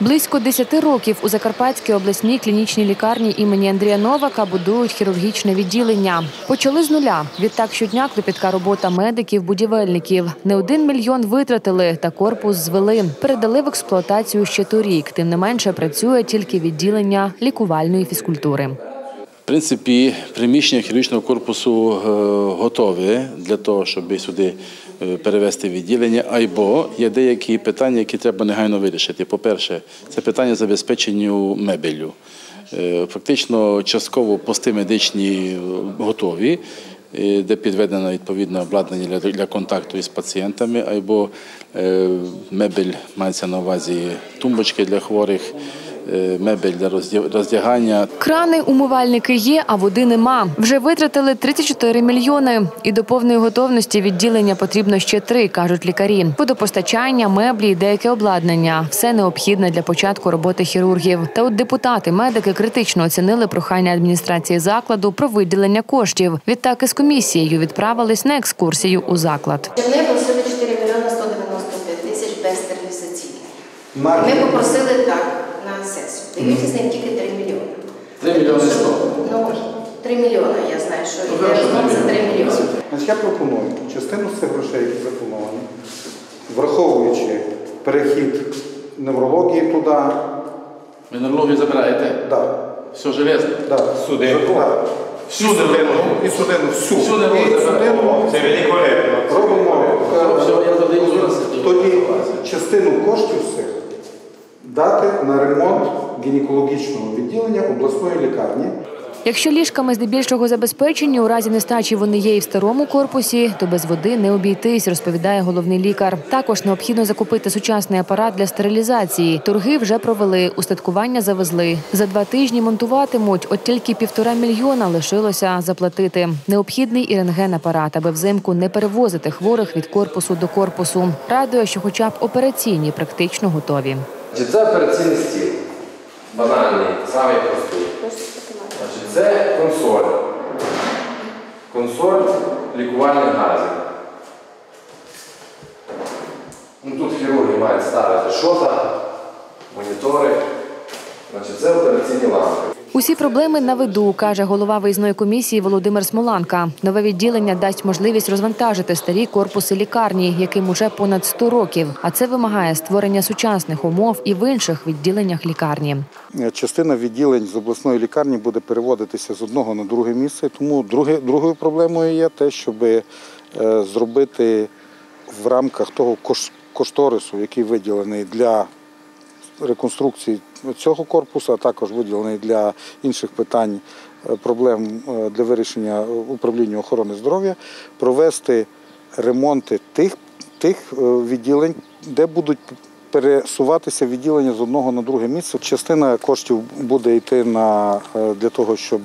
Близько 10 років у Закарпатській обласній клінічній лікарні імені Андрія Новака будують хірургічне відділення. Почали з нуля. Відтак щодня клопітка робота медиків, будівельників. Не один мільйон витратили та корпус звели. Передали в експлуатацію ще торік. Тим не менше працює тільки відділення лікувальної фізкультури. В принципі, приміщення хірургічного корпусу е, готові для того, щоб сюди е, перевести відділення. Або є деякі питання, які треба негайно вирішити. По-перше, це питання забезпечення мебелю. Е, Фактично, частково пости медичні готові, де підведено відповідне обладнання для, контакту із пацієнтами, або мебель мається на увазі тумбочки для хворих, мебель для роздя- роздягання, Крани, умивальники є, а води нема. Вже витратили 34 мільйони. І до повної готовності відділення потрібно ще три, кажуть лікарі. Водопостачання, меблі і деяке обладнання все необхідне для початку роботи хірургів. Та от депутати, медики критично оцінили прохання адміністрації закладу про виділення коштів. Відтак із комісією відправились на екскурсію у заклад. Вони просили 4 мільйони 195 тисяч без стерилізаційних. Ми попросили так на сесію. Дають із них тільки 3 мільйони. 3 мільйони 100. Ну, 3 мільйони, я знаю, що Ну, йде за 3 мільйони. Значить, я пропоную частину з цих грошей, які заплановані, враховуючи перехід неврології туди, Мінерологію забираєте? да, Все железне. да, Судину. да. Всю і судину, і судину, всю. Всю судину Це великолепно. робимо е, Все, я задаю зараз. тоді частину коштів цих дати на ремонт гінекологічного відділення обласної лікарні. Якщо ліжками здебільшого забезпечені, у разі нестачі вони є і в старому корпусі, то без води не обійтись, розповідає головний лікар. Також необхідно закупити сучасний апарат для стерилізації. Торги вже провели, устаткування завезли. За два тижні монтуватимуть, от тільки півтора мільйона лишилося заплатити. Необхідний і рентген-апарат, аби взимку не перевозити хворих від корпусу до корпусу. Радує, що хоча б операційні практично готові. Значить, це операційний стіл. Банальний, самий простий. Значить, це консоль. Консоль лікувальних газів. Ну, тут хірурги мають ставити шота, монітори. Значить, це операційні лампи. Усі проблеми на виду, каже голова виїзної комісії Володимир Смоланка. Нове відділення дасть можливість розвантажити старі корпуси лікарні, яким уже понад 100 років. А це вимагає створення сучасних умов і в інших відділеннях лікарні. Частина відділень з обласної лікарні буде переводитися з одного на друге місце. Тому другою проблемою є те, щоб е, зробити в рамках того кошторису, який виділений для реконструкції цього корпусу, а також виділений для інших питань е, проблем е, для вирішення управління охорони здоров'я, провести ремонти тих, тих е, відділень, де будуть пересуватися відділення з одного на друге місце. Частина коштів буде йти на, для того, щоб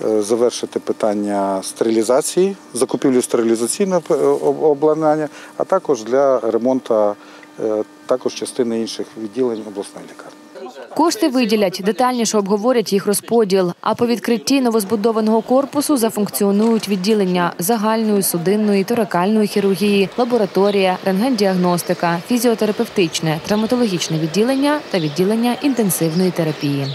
завершити питання стерилізації, закупівлі стерилізаційного обладнання, а також для ремонту також частини інших відділень обласної лікарні. Кошти виділять, детальніше обговорять їх розподіл. А по відкритті новозбудованого корпусу зафункціонують відділення загальної, судинної, торакальної хірургії, лабораторія, рентгендіагностика, фізіотерапевтичне, травматологічне відділення та відділення інтенсивної терапії.